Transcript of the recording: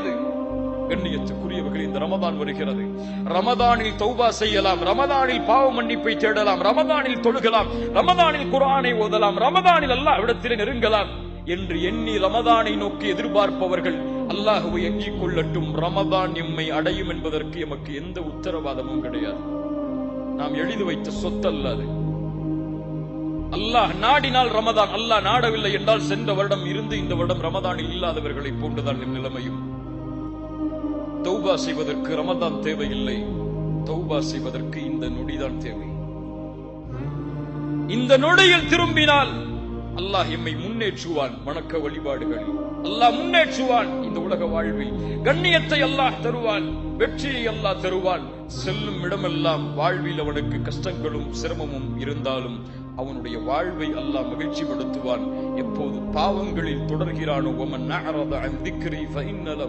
முடியாது கண்ணியத்துக்குரியவர்கள் இந்த ரமதான் வருகிறது. ரமதானில் தௌபா செய்யலாம். ரமதானில் பாவ மன்னிப்பை தேடலாம். ரமதானில் தொழுகலாம். ரமதானில் குரானை ஓதலாம். ரமதானில் அல்லாஹ் இடத்தில் நெருங்கலாம் என்று எண்ணி ரமதானை நோக்கி எதிர்பார்ப்பவர்கள் அல்லாஹுவை எஞ்சிக் கொள்ளட்டும் ரமதான் எம்மை அடையும் என்பதற்கு எமக்கு எந்த உத்தரவாதமும் கிடையாது. நாம் எழுதி வைத்த சொத்தல்ல அது. அல்லாஹ் நாடினால் ரமதான். அல்லாஹ் நாடவில்லை என்றால் சென்ற வருடம் இருந்து இந்த வருடம் ரமதானில் இல்லாதவர்களை போன்றுதான் என் நிலைமையும். தௌபா செய்வதற்கு ரமதான் தேவையில்லை. தௌபா செய்வதற்கு இந்த நொடிதான் தேவை. இந்த நொடியில் திரும்பினால் அல்லாஹ் எம்மை முன்னேற்றுவான். வணக்க வழிபாடுகளில் அல்லாஹ் முன்னேற்றுவான் இந்த உலக வாழ்வில் கண்ணியத்தை அல்லாஹ் தருவான். வெற்றியை அல்லாஹ் தருவான். செல்லும் இடமெல்லாம் வாழ்வில் அவனுக்கு கஷ்டங்களும் சிரமமும் இருந்தாலும் அவனுடைய வாழ்வை அல்லாஹ் மகிழ்ச்சி படுத்துவான் எப்போது பாவங்களில் தொடர்கிறானோ